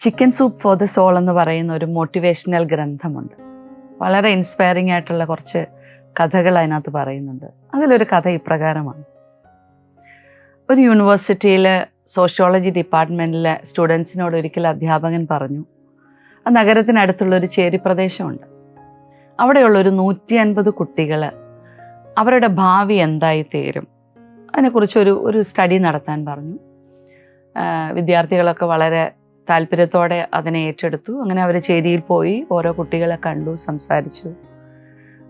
Chicken soup for the soul എന്ന് പറയുന്ന ഒരു മോട്ടിവേഷണൽ ഗ്രന്ഥമുണ്ട്. വളരെ ഇൻസ്പയറിംഗ് ആയിട്ടുള്ള കുറച്ച് കഥകൾ അതിനകത്ത് പറയുന്നുണ്ട്. അതിലൊരു കഥ ഇപ്രകാരമാണ്. ഒരു യൂണിവേഴ്സിറ്റിയിൽ സോഷ്യോളജി ഡിപ്പാർട്ട്മെന്റിലെ സ്റ്റുഡൻസിനോട് ഒരിക്കൽ അധ്യാപകൻ പറഞ്ഞു ആ നഗരത്തിനടുത്തുള്ള ഒരു ചേരി പ്രദേശമുണ്ട്. അവിടെയുള്ള ഒരു നൂറ്റി അൻപത് കുട്ടികൾ അവരുടെ ഭാവി എന്തായി തീരും? അതിനെക്കുറിച്ചൊരു ഒരു സ്റ്റഡി നടത്താൻ പറഞ്ഞു. വിദ്യാർത്ഥികളൊക്കെ വളരെ താല്പര്യത്തോടെ അതിനെ ഏറ്റെടുത്തു. അങ്ങനെ അവർ ചേരിയിൽ പോയി ഓരോ കുട്ടികളെ കണ്ടു സംസാരിച്ചു.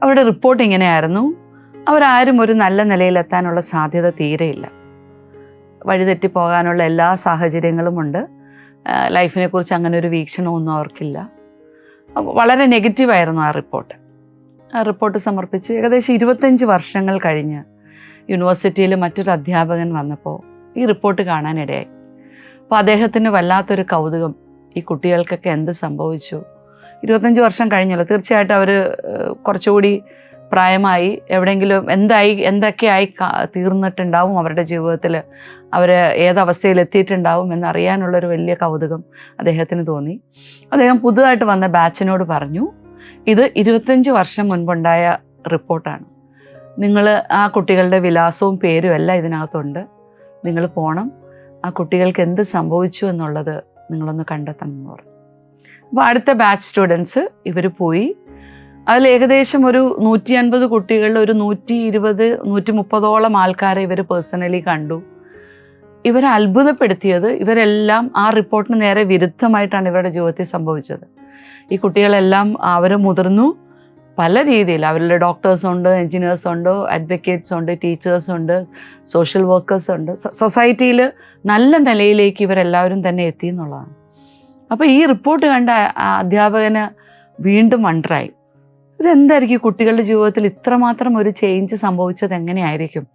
അവരുടെ റിപ്പോർട്ട് ഇങ്ങനെയായിരുന്നു. അവരാരും ഒരു നല്ല നിലയിലെത്താനുള്ള സാധ്യത തീരെയില്ല. വഴിതെറ്റി പോകാനുള്ള എല്ലാ സാഹചര്യങ്ങളുമുണ്ട് ലൈഫിനെ കുറിച്ച് അങ്ങനെ ഒരു വീക്ഷണമൊന്നും അവർക്കില്ല. വളരെ നെഗറ്റീവായിരുന്നു ആ റിപ്പോർട്ട് ആ റിപ്പോർട്ട് സമർപ്പിച്ച്. ഏകദേശം ഇരുപത്തഞ്ച് വർഷങ്ങൾ കഴിഞ്ഞ് യൂണിവേഴ്സിറ്റിയിൽ മറ്റൊരു അധ്യാപകൻ വന്നപ്പോൾ ഈ റിപ്പോർട്ട് കാണാനിടയായി. അപ്പോൾ അദ്ദേഹത്തിന് വല്ലാത്തൊരു കൗതുകം ഈ കുട്ടികൾക്കൊക്കെ എന്ത് സംഭവിച്ചു. ഇരുപത്തഞ്ച് വർഷം കഴിഞ്ഞല്ലോ. തീർച്ചയായിട്ടും അവർ കുറച്ചുകൂടി പ്രായമായി എവിടെയെങ്കിലും എന്തായി എന്തൊക്കെയായി തീർന്നിട്ടുണ്ടാവും അവരുടെ ജീവിതത്തിൽ അവർ ഏതവസ്ഥയിൽ എത്തിയിട്ടുണ്ടാവും എന്നറിയാനുള്ളൊരു വലിയ കൗതുകം അദ്ദേഹത്തിന് തോന്നി. അദ്ദേഹം പുതുതായിട്ട് വന്ന ബാച്ചിനോട് പറഞ്ഞു ഇത് ഇരുപത്തഞ്ച് വർഷം മുൻപുണ്ടായ റിപ്പോർട്ടാണ്. നിങ്ങൾ ആ കുട്ടികളുടെ വിലാസവും പേരും എല്ലാം ഇതിനകത്തുണ്ട്. നിങ്ങൾ പോണം. ആ കുട്ടികൾക്ക് എന്ത് സംഭവിച്ചു എന്നുള്ളത് നിങ്ങളൊന്ന് കണ്ടെത്തണം എന്ന് പറഞ്ഞു. അപ്പോൾ അടുത്ത ബാച്ച് സ്റ്റുഡൻസ് ഇവർ പോയി. അതിൽ ഏകദേശം ഒരു നൂറ്റി അൻപത് കുട്ടികളിൽ ഒരു നൂറ്റി ഇരുപത് നൂറ്റി മുപ്പതോളം ആൾക്കാരെ ഇവർ പേഴ്സണലി കണ്ടു. ഇവരെ അത്ഭുതപ്പെടുത്തിയത് ഇവരെല്ലാം ആ റിപ്പോർട്ടിന് നേരെ വിരുദ്ധമായിട്ടാണ് ഇവരുടെ ജീവിതത്തിൽ സംഭവിച്ചത്. ഈ കുട്ടികളെല്ലാം അവർ മുതിർന്നു. പല രീതിയിൽ അവരുടെ ഡോക്ടേഴ്സ് ഉണ്ട് എൻജിനീയേഴ്സ് ഉണ്ട് അഡ്വക്കേറ്റ്സ് ഉണ്ട് ടീച്ചേഴ്സ് ഉണ്ട് സോഷ്യൽ വർക്കേഴ്സ് ഉണ്ട്. സൊസൈറ്റിയിൽ നല്ല നിലയിലേക്ക് ഇവരെല്ലാവരും തന്നെ എത്തി എന്നുള്ളതാണ്. അപ്പോൾ ഈ റിപ്പോർട്ട് കണ്ട അധ്യാപകന് വീണ്ടും വണ്ടറായി ഇതെന്തായിരിക്കും കുട്ടികളുടെ ജീവിതത്തിൽ ഇത്രമാത്രം ഒരു ചേഞ്ച് സംഭവിച്ചത് എങ്ങനെയായിരിക്കും?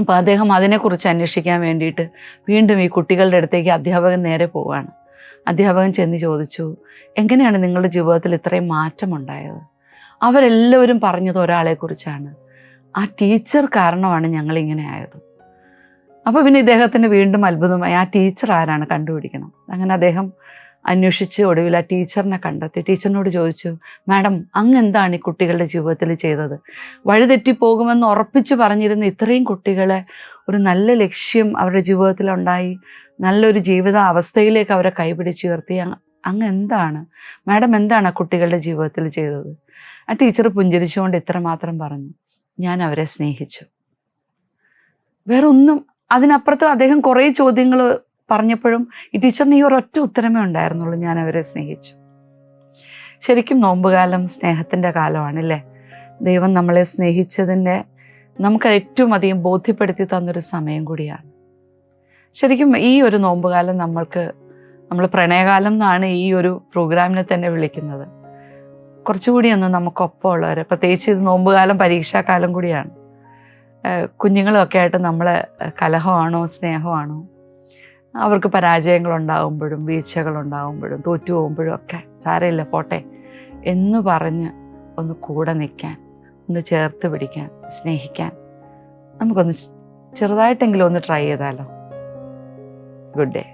അപ്പോൾ അദ്ദേഹം അതിനെക്കുറിച്ച് അന്വേഷിക്കാൻ വേണ്ടിയിട്ട് വീണ്ടും ഈ കുട്ടികളുടെ അടുത്തേക്ക് അധ്യാപകൻ നേരെ പോവുകയാണ് അധ്യാപകൻ ചെന്ന് ചോദിച്ചു എങ്ങനെയാണ് നിങ്ങളുടെ ജീവിതത്തിൽ ഇത്രയും മാറ്റമുണ്ടായത്? അവരെല്ലാവരും പറഞ്ഞത് ഒരാളെക്കുറിച്ചാണ്. ആ ടീച്ചർ കാരണമാണ് ഞങ്ങൾ ഇങ്ങനെ ആയത്. അപ്പോൾ പിന്നെ ഇദ്ദേഹത്തിന് വീണ്ടും അത്ഭുതമായി ആ ടീച്ചർ ആരാണ് കണ്ടുപിടിക്കണം? അങ്ങനെ അദ്ദേഹം അന്വേഷിച്ച് ഒടുവിൽ ആ ടീച്ചറിനെ കണ്ടെത്തി. ടീച്ചറിനോട് ചോദിച്ചു മാഡം അങ്ങ് എന്താണ് ഈ കുട്ടികളുടെ ജീവിതത്തിൽ ചെയ്തത്? വഴിതെറ്റി പോകുമെന്ന് ഉറപ്പിച്ച് പറഞ്ഞിരുന്ന ഇത്രയും കുട്ടികളെ ഒരു നല്ല ലക്ഷ്യം അവരുടെ ജീവിതത്തിലുണ്ടായി. നല്ലൊരു ജീവിത അവസ്ഥയിലേക്ക് അവരെ കൈപിടിച്ചുയർത്തി. അങ്ങ് എന്താണ് മാഡം എന്താണ് ആ കുട്ടികളുടെ ജീവിതത്തിൽ ചെയ്തത്? ആ ടീച്ചർ പുഞ്ചിരിച്ചുകൊണ്ട് ഇത്രമാത്രം പറഞ്ഞു. ഞാൻ അവരെ സ്നേഹിച്ചു. വേറെ ഒന്നും അതിനപ്പുറത്ത് അദ്ദേഹം കുറേ ചോദ്യങ്ങൾ പറഞ്ഞപ്പോഴും ഈ ടീച്ചറിന് ഈ ഒരൊറ്റ ഉത്തരമേ ഉണ്ടായിരുന്നുള്ളൂ ഞാൻ അവരെ സ്നേഹിച്ചു. ശരിക്കും നോമ്പുകാലം സ്നേഹത്തിന്റെ കാലമാണല്ലേ? ദൈവം നമ്മളെ സ്നേഹിച്ചതിന്റെ നമുക്ക് ഏറ്റവും അധികം ബോധ്യപ്പെടുത്തി തന്നൊരു സമയം കൂടിയാണ്. ശരിക്കും ഈ ഒരു നോമ്പുകാലം നമ്മൾക്ക് നമ്മൾ പ്രണയകാലം എന്നാണ് ഈ ഒരു പ്രോഗ്രാമിനെ തന്നെ വിളിക്കുന്നത്. കുറച്ചുകൂടി ഒന്ന് നമുക്കൊപ്പം നമുക്കൊപ്പമുള്ളവർ പ്രത്യേകിച്ച് ഇത് നോമ്പുകാലം പരീക്ഷാകാലം കൂടിയാണ്. കുഞ്ഞുങ്ങളൊക്കെ ആയിട്ട് നമ്മൾ കലഹമാണോ സ്നേഹമാണോ? അവർക്ക് പരാജയങ്ങളുണ്ടാകുമ്പോഴും വീഴ്ചകളുണ്ടാകുമ്പോഴും തോറ്റു പോകുമ്പോഴും ഒക്കെ സാരമില്ല പോട്ടെ എന്ന് പറഞ്ഞ് ഒന്ന് കൂടെ നിൽക്കാൻ ഒന്ന് ചേർത്ത് പിടിക്കാൻ സ്നേഹിക്കാൻ നമുക്കൊന്ന് ചെറുതായിട്ടെങ്കിലും ഒന്ന് ട്രൈ ചെയ്താലോ? Good day.